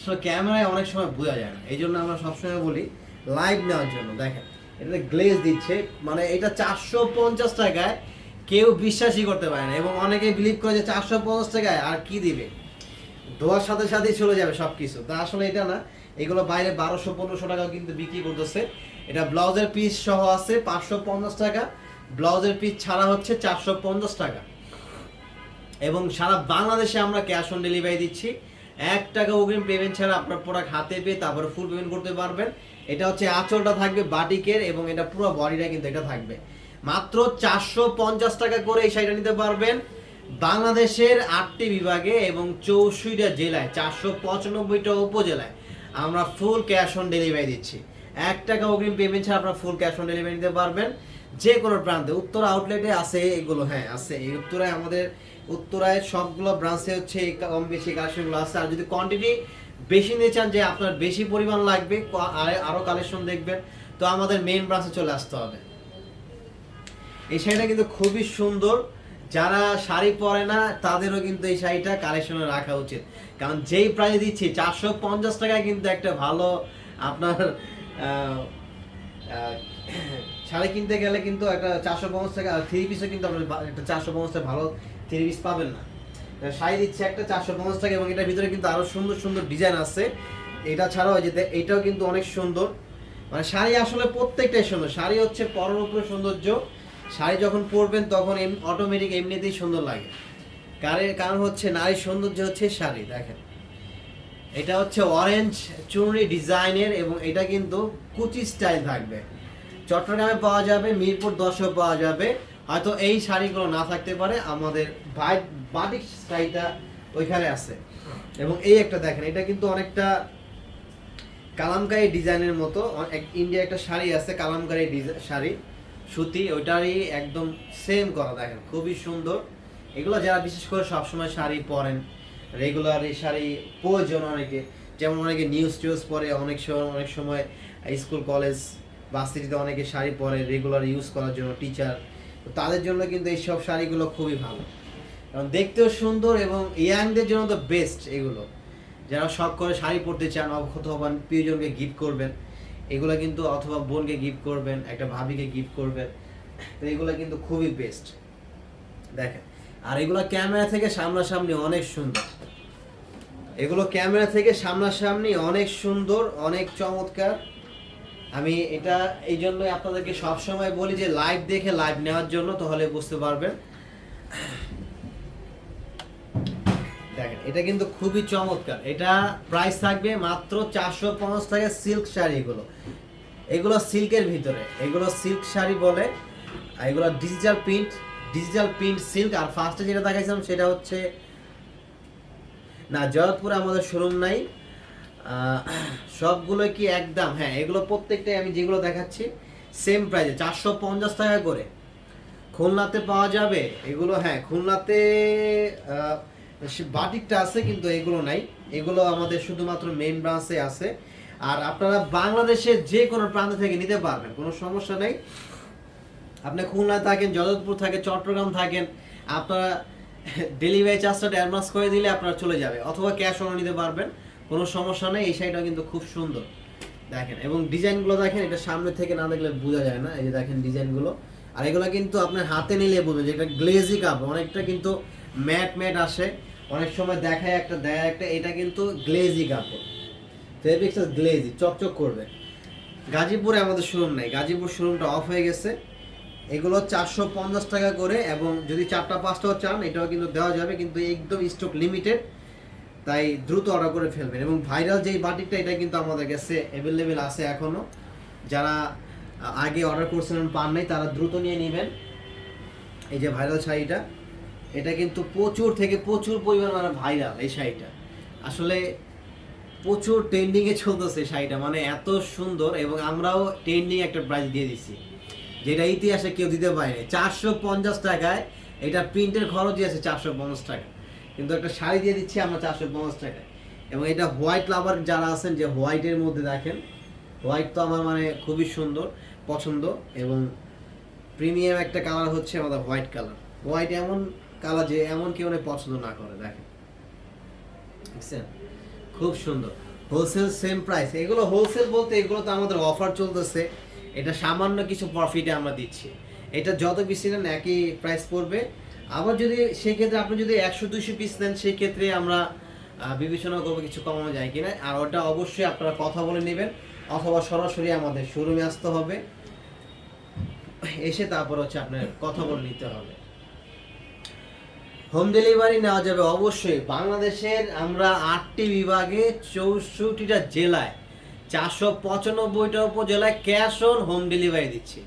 আসলে ক্যামেরায় অনেক সময় বোঝা যায় না। এই জন্য আমরা সবসময় বলি লাইভ নেওয়ার জন্য। দেখেন, এটাতে গ্লেজ দিচ্ছে মানে এটা চারশো পঞ্চাশ টাকায় কেউ বিশ্বাসই করতে পারে না। এবং অনেকে বিলিভ করে যে চারশো পঞ্চাশ টাকায় আর কি দিবে? ধোয়ার সাথে সাথেই চলে যাবে সব কিছু তা আসলে এটা না, এগুলো বাইরে বারোশো, পনেরোশো টাকাও কিন্তু বিক্রি করতেছে। এটা ব্লাউজের পিস সহ আছে পাঁচশো পঞ্চাশ টাকা। ব্লাউজের পিস ছাড়া হচ্ছে চারশো পঞ্চাশ টাকা। এবং সারা বাংলাদেশে আমরা ক্যাশ অন ডেলিভারি দিচ্ছি। এক টাকা অগ্রিম পেমেন্ট ছাড়া আপনার প্রোডাক্ট হাতে পেয়ে তারপরে ফুল পেমেন্ট করতে পারবেন। এটা হচ্ছে আঁচলটা থাকবে বাটিকের এবং এটা পুরো বডিটা কিন্তু এটা থাকবে। মাত্র চারশো পঞ্চাশ টাকা করে এই শাড়িটা নিতে পারবেন বাংলাদেশের আটটি বিভাগে এবং চৌষট্টিটা জেলায়, চারশো পঁচানব্বইটা উপজেলায় আমরা ফুল ক্যাশ অন ডেলিভারি দিচ্ছি। এক টাকা অগ্রিম পেমেন্ট ছাড়া আপনারা ফুল ক্যাশ অন ডেলিভারি নিতে পারবেন। যে কোনো প্রান্তে, উত্তর আউটলেটে আছে এগুলো হ্যাঁ আছে। এই উত্তরায় আমাদের উত্তরায় সবগুলো ব্রাঞ্চে হচ্ছে কম বেশি কালেকশনগুলো আছে। আর যদি কোয়ান্টিটি বেশি নিতে চান যে আপনার বেশি পরিমাণ লাগবে, ক- আর- আরও কালেকশন দেখবেন। তো আমাদের মেইন ব্রাঞ্চে চলে আসতে হবে। এই শাড়িটা কিন্তু খুবই সুন্দর। যারা শাড়ি পরে না, তাদেরও কিন্তু এই শাড়িটা কালেকশনে রাখা উচিত। কারণ যেই প্রাইস দিচ্ছি, চারশো পঞ্চাশ টাকায় কিন্তু একটা ভালো আপনার শাড়ি কিনতে গেলে কিন্তু একটা চারশো পঞ্চাশ টাকা থ্রি পিসও কিন্তু আপনার একটা চারশো পঞ্চাশ ভালো থ্রি পিস পাবেন না। শাড়ি দিচ্ছে একটা চারশো পঞ্চাশ টাকা এবং এটার ভিতরে কিন্তু আরও সুন্দর সুন্দর ডিজাইন আছে। এটা ছাড়াও এই যে এটাও কিন্তু অনেক সুন্দর। মানে শাড়ি আসলে প্রত্যেকটাই সুন্দর। শাড়ি হচ্ছে পরর উপরে সৌন্দর্য। শাড়ি যখন পরবেন তখন অটোমেটিক এমনিতেই সুন্দর লাগে। কারণ কারণ হচ্ছে নারীর সৌন্দর্য হচ্ছে শাড়ি, দেখেন। এটা হচ্ছে অরেঞ্জ চুনরি ডিজাইনের এবং এটা কিন্তু কুচি স্টাইল থাকবে। চট্টগ্রামে পাওয়া যাবে, মিরপুর দশেও পাওয়া যাবে। হয়তো এই শাড়িগুলো না থাকতে পারে, আমাদের বাটিক স্টাইলটা ওইখানে আছে। এবং এই একটা দেখেন, এটা কিন্তু অনেকটা কালামকারি ডিজাইনের মতো। ইন্ডিয়া একটা শাড়ি আছে, কালামকারি ডিজাইন শাড়ি, সুতি, ওইটারই একদম সেম করা দেখেন, খুবই সুন্দর। এগুলো যারা বিশেষ করে সবসময় শাড়ি পরেন রেগুলার এই শাড়ি প্রয়োজন অনেকে, যেমন অনেকে নিউজ টিউজ পরে, অনেক সময় অনেক সময় স্কুল, কলেজ ভার্সিটিতে অনেকে শাড়ি পরে রেগুলার ইউজ করার জন্য টিচার তাদের জন্য কিন্তু এইসব শাড়িগুলো খুবই ভালো। কারণ দেখতেও সুন্দর এবং ইয়াংদের জন্য তো বেস্ট এগুলো। যারা শখ করে শাড়ি পরতে চান অথবা প্রিয়জনকে গিফট করবেন, এগুলো কিন্তু অথবা বোনকে গিফট করবেন, একটা ভাবিকে গিফট করবেন, তো এগুলো কিন্তু খুবই বেস্ট দেখেন, আর এগুলো ক্যামেরা থেকে সামনাসামনি অনেক সুন্দর। এগুলো ক্যামেরা থেকে সামনাসামনি অনেক সুন্দর, অনেক চমৎকার। আমি এটা এই জন্যই আপনাদেরকে সবসময় বলি যে লাইভ দেখে লাইভ নেওয়ার জন্য, তাহলে বুঝতে পারবেন। দেখেন, এটা কিন্তু খুবই চমৎকার। এটা প্রাইস থাকবে মাত্র চারশো পঞ্চাশ টাকা সিল্ক শাড়ি এগুলো। এগুলো সিল্কের ভিতরে। এগুলো সিল্ক শাড়ি বলে এগুলো digital print digital print silk আর ফার্স্টে যেটা দেখাইছিলাম সেটা হচ্ছে, না জয়পুরে আমাদের শোরুম নাই। সবগুলো কি একদম? হ্যাঁ এগুলো প্রত্যেকটাই আমি যেগুলো দেখাচ্ছি সেম প্রাইসে চারশো পঞ্চাশ টাকা করে। খুলনাতে পাওয়া যাবে, এগুলো হ্যাঁ খুলনাতে বাটিকটা আছে, কিন্তু এগুলো নাই। এগুলো আমাদের শুধুমাত্র মেন ব্রাঞ্চে আছে। আর আপনারা বাংলাদেশের যে কোনো প্রান্ত থেকে নিতে পারবেন, কোনো সমস্যা নেই। আপনি খুলনায় থাকেন, যাদবপুর থাকেন, চট্টগ্রাম থাকেন, আপনারা ডেলিভারি চার্জটা অ্যাডভান্স করে দিলে আপনারা চলে যাবে, অথবা ক্যাশ অন নিতে পারবেন। কোনো সমস্যা নেই, এই শাড়িটা কিন্তু খুব সুন্দর। দেখেন, এবং ডিজাইনগুলো দেখেন, এটা সামনে থেকে না দেখলে বোঝা যায় না, এই যে দেখেন ডিজাইনগুলো। আর এগুলো কিন্তু আপনার হাতে নিলে বুঝবেন যে এটা গ্লেজি কাপড় অনেকটা কিন্তু ম্যাট ম্যাট আসে। অনেক সময় দেখায় একটা দেয় একটা, এটা কিন্তু গ্লেজি কাপড় ফেব্রিক্সটা গ্লেজি, চকচক করবে। গাজীপুরে আমাদের শোরুম নেই, গাজীপুর শোরুমটা অফ হয়ে গেছে। এগুলো চারশো পঞ্চাশ টাকা করে, এবং যদি চারটা, পাঁচটাও চান, এটাও কিন্তু দেওয়া যাবে, কিন্তু একদম স্টক লিমিটেড তাই দ্রুত অর্ডার করে ফেলবেন। এবং ভাইরাল যেই বাটিকটা, এটা কিন্তু আমাদের কাছে অ্যাভেলেবেল আছে এখনও যারা আগে অর্ডার করছিলেন, পান নাই, তারা দ্রুত নিয়ে নেবেন। এই যে ভাইরাল শাড়িটা, এটা কিন্তু প্রচুর থেকে প্রচুর পরিমাণ মানে ভাইরাল এই শাড়িটা। আসলে প্রচুর ট্রেন্ডিংয়ে চলতেছে শাড়িটা মানে এত সুন্দর এবং আমরাও ট্রেন্ডিং একটা প্রাইস দিয়ে দিচ্ছি। যেটা ইতিহাসে কেউ দিতে পারেনি। চারশো পঞ্চাশ টাকায়, এটা প্রিন্টের খরচই আছে চারশো পঞ্চাশ টাকা। কিন্তু একটা শাড়ি দিয়ে দিচ্ছি আমরা চারশো পঞ্চাশ টাকায়। এবং এটা হোয়াইট লাভার যারা আছেন, যে হোয়াইটের মধ্যে দেখেন, হোয়াইট তো আমার মানে খুবই সুন্দর, পছন্দ, এবং প্রিমিয়াম একটা কালার হচ্ছে আমাদের হোয়াইট কালার। হোয়াইট এমন কালার যে এমন কেউ পছন্দ না করে, দেখেন। দেখছেন খুব সুন্দর। হোলসেল সেম প্রাইস এগুলো হোলসেল বলতে এগুলো তো আমাদের অফার চলতেছে। এটা সামান্য কিছু প্রফিটে আমরা দিচ্ছি। এটা যত বেশি নেন একই প্রাইস পড়বে। আবার যদি সেই ক্ষেত্রে আপনি যদি একশো, দুইশো পিস নেন, সেই ক্ষেত্রে আমরা বিবেচনা করব কিছু কমানো যায় কিনা। আর ওটা অবশ্যই আপনারা কথা বলে নেবেন, অথবা সরাসরি আমাদের শোরুমে আসতে হবে। এসে তারপর হচ্ছে আপনার কথা বলে নিতে হবে। হোম ডেলিভারি নেওয়া যাবে অবশ্যই। বাংলাদেশের আমরা আটটি বিভাগে চৌষট্টিটা জেলায়, চারশো পঁচানব্বইটা উপজেলায় ক্যাশ অন হোম ডেলিভারি দিচ্ছি।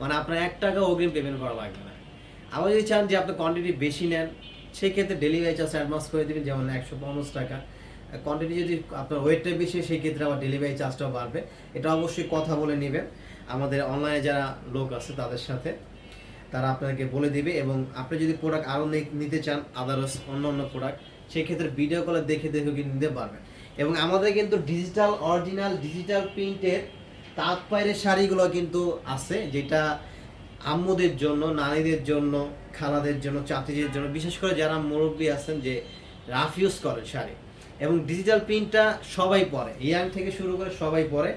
মানে আপনার এক টাকা অগ্রিম পেমেন্ট করা লাগবে না। আবার যদি চান যে আপনি কোয়ান্টিটি বেশি নেন সেই ক্ষেত্রে ডেলিভারি চার্জ অ্যাডভান্স করে দেবেন, যেমন একশো পঞ্চাশ টাকা। কোয়ান্টিটি যদি আপনার ওয়েটটা বেশি সেই ক্ষেত্রে আবার ডেলিভারি চার্জটাও বাড়বে। এটা অবশ্যই কথা বলে নেবেন। আমাদের অনলাইনে যারা লোক আছে, তাদের সাথে তারা আপনাকে বলে দিবে এবং আপনি যদি প্রোডাক্ট আরও নিতে চান আদারস অন্য অন্য প্রোডাক্ট সেই ক্ষেত্রে ভিডিও কলে দেখে দেখে কিন্তু নিতে পারবেন। এবং আমাদের কিন্তু ডিজিটাল অরিজিনাল ডিজিটাল প্রিন্টের তাঁত পায়ের শাড়িগুলো কিন্তু আছে, যেটা আম্মুদের জন্য নারীদের জন্য, খালাদের জন্য চাচিদের জন্য, বিশেষ করে যারা মুরব্বী আছেন যে রাফ ইউজ করেন শাড়ি। এবং ডিজিটাল প্রিন্টটা সবাই পরে, ইয়াং থেকে শুরু করে সবাই পরে,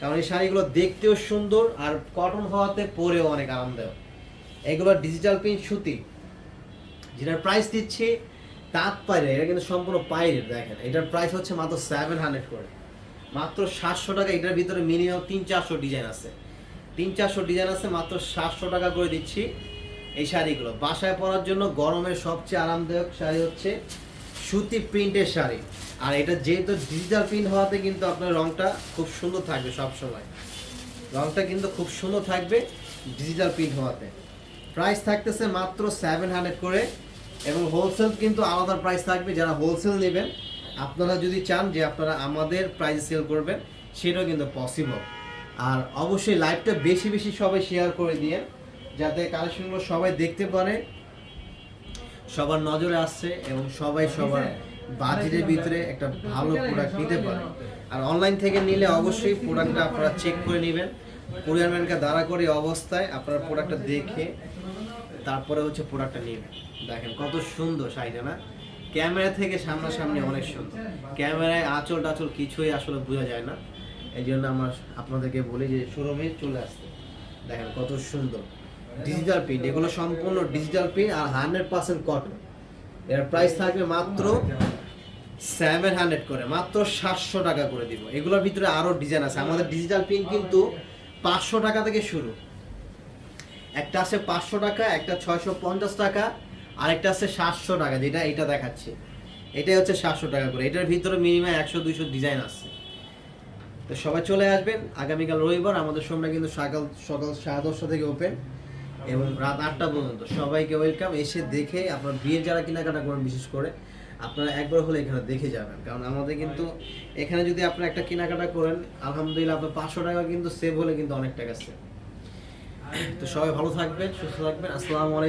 কারণ এই শাড়িগুলো দেখতেও সুন্দর আর কটন হওয়াতে পরেও অনেক আরামদায়ক। এগুলো ডিজিটাল প্রিন্ট সুতি, যেটার প্রাইস দিচ্ছি তাঁত পাইরে, এটা কিন্তু সম্পূর্ণ পাইরে, দেখেন। এটার প্রাইস হচ্ছে মাত্র সেভেন হান্ড্রেড করে। মাত্র সাতশো টাকা, এটার ভিতরে মিনিমাম তিন চারশো ডিজাইন আছে। তিন চারশো ডিজাইন আছে, মাত্র সাতশো টাকা করে দিচ্ছি এই শাড়িগুলো। বাসায় পরার জন্য গরমের সবচেয়ে আরামদায়ক শাড়ি হচ্ছে সুতি প্রিন্টের শাড়ি। আর এটা যেহেতু ডিজিটাল প্রিন্ট হওয়াতে কিন্তু আপনার রংটা খুব সুন্দর থাকবে সব সময় রংটা কিন্তু খুব সুন্দর থাকবে ডিজিটাল প্রিন্ট হওয়াতে। প্রাইস থাকতেছে মাত্র সেভেন হান্ড্রেড করে এবং হোলসেল কিন্তু আলাদা প্রাইস থাকবে, যারা হোলসেল নেবেন, আপনারা যদি চান যে আপনারা আমাদের প্রাইসে সেল করবেন, সেটাও কিন্তু পসিবল আর অবশ্যই লাইভটা বেশি বেশি সবাই শেয়ার করে দিয়ে যাতে কালেকশনগুলো সবাই দেখতে পারে সবার নজরে আসছে এবং সবাই সবার বাজেটের ভিতরে একটা ভালো প্রোডাক্ট নিতে পারে। আর অনলাইন থেকে নিলে অবশ্যই প্রোডাক্টটা আপনারা চেক করে নেবেন। কোরিয়ার ম্যানকে দাঁড়া করে অবস্থায় আপনারা প্রোডাক্টটা দেখে তারপরে হচ্ছে প্রোডাক্টটা নেবেন। দেখেন কত সুন্দর শাড়িটা না? ক্যামেরা থেকে সামনাসামনি অনেক সুন্দর। ক্যামেরায় আঁচল টাচল কিছুই আসলে বোঝা যায় না। এই জন্য আমার আপনাদেরকে বলি যে শোরুমে চলে আসতে। দেখেন কত সুন্দর। ডিজিটাল প্রিন্ট এগুলো সম্পূর্ণ ডিজিটাল প্রিন্ট আর হান্ড্রেড পার্সেন্ট কটন এর প্রাইস থাকবে মাত্র সেভেন হান্ড্রেড করে, মাত্র সাতশো টাকা করে দিব। এগুলোর ভিতরে আরও ডিজাইন আছে। আমাদের ডিজিটাল প্রিন্ট কিন্তু পাঁচশো টাকা থেকে শুরু। একটা আছে পাঁচশো টাকা, একটা ছয়শো পঞ্চাশ টাকা আর একটা আছে সাতশো টাকা। যেটা, এটা দেখাচ্ছে। এটাই হচ্ছে সাতশো টাকা করে। এটার ভিতরে মিনিমাম একশো দুইশো ডিজাইন আছে। তো সবাই চলে আসবেন। আগামীকাল রবিবার আমাদের সোমটা কিন্তু সকাল সকাল সাড়ে দশটা থেকে ওপেন এবং রাত আটটা পর্যন্ত। সবাইকে ওয়েলকাম এসে দেখে আপনার বিয়ের যারা কেনাকাটা করেন, বিশেষ করে আপনারা একবার হলে এখানে দেখে যাবেন। কারণ আমাদের কিন্তু এখানে যদি আপনারা একটা কেনাকাটা করেন, আলহামদুলিল্লাহ আপনার পাঁচশো টাকা কিন্তু সেভ হলে কিন্তু অনেক টাকা সেভ তো সবাই ভালো থাকবেন, সুস্থ থাকবেন। আসসালামু আলাইকুম।